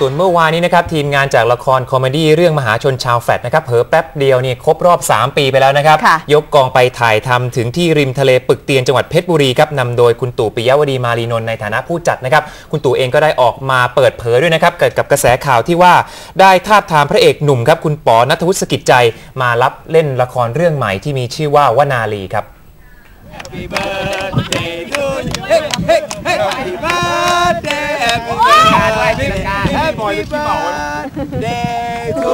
ส่วนเมื่อวานนี้นะครับทีมงานจากละครคอมเมดี้เรื่องมหาชนชาวแฟลตนะครับเผลอแป๊บเดียวเนี่ยครบรอบ 3 ปีไปแล้วนะครับ ค่ะ ยกกองไปถ่ายทำถึงที่ริมทะเลปึกเตียนจังหวัดเพชรบุรีครับนำโดยคุณตู่ปิยวดีมารีนนท์ในฐานะผู้จัดนะครับ คุณตู่เองก็ได้ออกมาเปิดเผยด้วยนะครับเกิดกับกระแสข่าวที่ว่าได้ทาบทามพระเอกหนุ่มครับคุณปอนัทวุฒิสกิจใจมารับเล่นละครเรื่องใหม่ที่มีชื่อว่าวนาลีครับ Happy birthday to you. Hey, hey, hey. Happy birthday. Happy birthday. Happy birthday to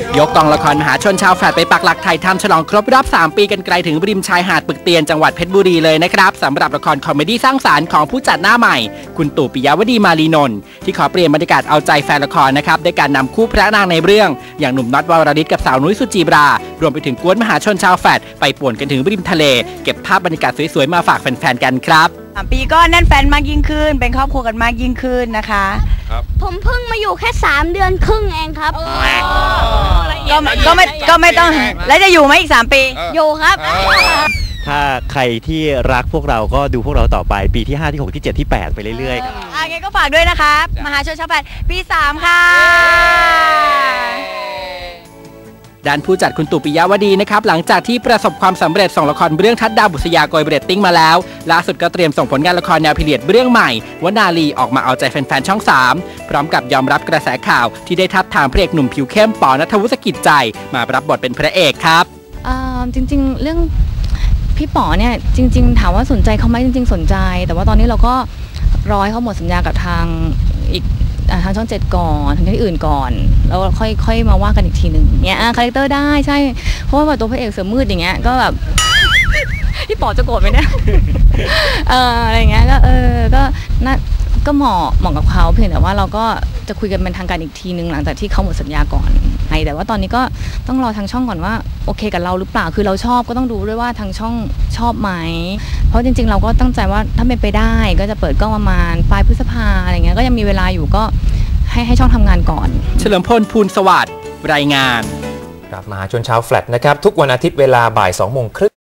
you. ยกกองละครมหาชนชาวแฟลตไปปักหลักถ่ายทำฉลองครบรอบ 3 ปีกันไกลถึงริมชายหาดปึกเตียนจังหวัดเพชรบุรีเลยนะครับสำหรับละครคอมเมดี้สร้างสารรค์ของผู้จัดหน้าใหม่ คุณตู่ปิยวดีมารีนนท์ที่ขอเปลี่ยนบรรยากาศเอาใจแฟนละครนะครับด้วยการนำคู่พระนางในเรื่อง อย่างหนุ่มน็อตวรริศกับสาวนุ้ยสุจีบรารวมไปถึงกวนมหาชนชาวแฟลตไปป่วนกันถึงริมทะเล เก็บภาพบรรยากาศสวยๆมาฝากแฟนๆกันครับ สามปีก็แน่นแฟนมากยิ่งขึ้น เป็นครอบครัวกันมากยิ่งขึ้นนะคะ ผมเพิ่งมาอยู่แค่ 3 เดือนครึ่งเองครับ ก็ไม่ก็ไม่ก็ไม่ต้องแล้วจะอยู่ไหมอีก 3 ปี อยู่ครับ ถ้าใครที่รักพวกเราก็ดูพวกเราต่อไปปีที่ 5 ที่ 6 ที่ 7 ที่ 8 ไปเรื่อยๆครับอะงั้นก็ฝากด้วยนะคะมหาชนชาวแฟนปี 3 ค่ะ ด้านผู้จัดคุณตู่ปิยาวดีนะครับหลังจากที่ประสบความสำเร็จส่งละครเรื่องทัดดาวบุษยาโกยเบรตติ้งมาแล้วล่าสุดก็เตรียมส่งผลงานละครแนวพิเรียดเรื่องใหม่วนาลีออกมาเอาใจแฟนๆช่อง 3 พร้อมกับยอมรับกระแสข่าวที่ได้ทับทามพระเอกหนุ่มผิวเข้มปอนัทวุฒิกิจใจ มารับบทเป็นพระเอกครับจริงๆ เรื่องพี่ป๋อเนี่ยจริง ๆ ถามว่าสนใจเขาไหมจริง ๆ สนใจ แต่ว่าตอนนี้เราก็รอให้เขาหมดสัญญากับทางอีก ทางช่องเจ็ดก่อนทางที่อื่นก่อน แล้วค่อยค่อยมาว่ากันอีกทีหนึ่งเนี่ยคาแรคเตอร์ได้ใช่ เพราะว่าตัวพระเอกเสือมืดอย่างเงี้ยก็แบบพี่ป๋อจะโกรธไหมเนี่ยเอออะไรเงี้ยก็เออก็น่าก็เหมาะเหมาะกับเขาเพียงแต่ว่าเราก็ จะคุยกันเป็นทางการอีกทีนึงหลังจากที่เขาหมดสัญญาก่อนไอแต่ว่าตอนนี้ก็ต้องรอทางช่องก่อนว่าโอเคกับเราหรือเปล่าคือเราชอบก็ต้องดูด้วยว่าทางช่องชอบไหมเพราะจริง ๆ เราก็ตั้งใจว่าถ้าเป็นไปได้ก็จะเปิดกล้องประมาณปลายพฤษภาอะไรเงี้ยก็ยังมีเวลาอยู่ก็ให้ให้ช่องทำงานก่อน เฉลิมพลพูนสวัสดิ์รายงานครับมหาชนชาวแฟลตนะครับ ทุกวันอาทิตย์เวลาบ่าย2โมงครึ่ง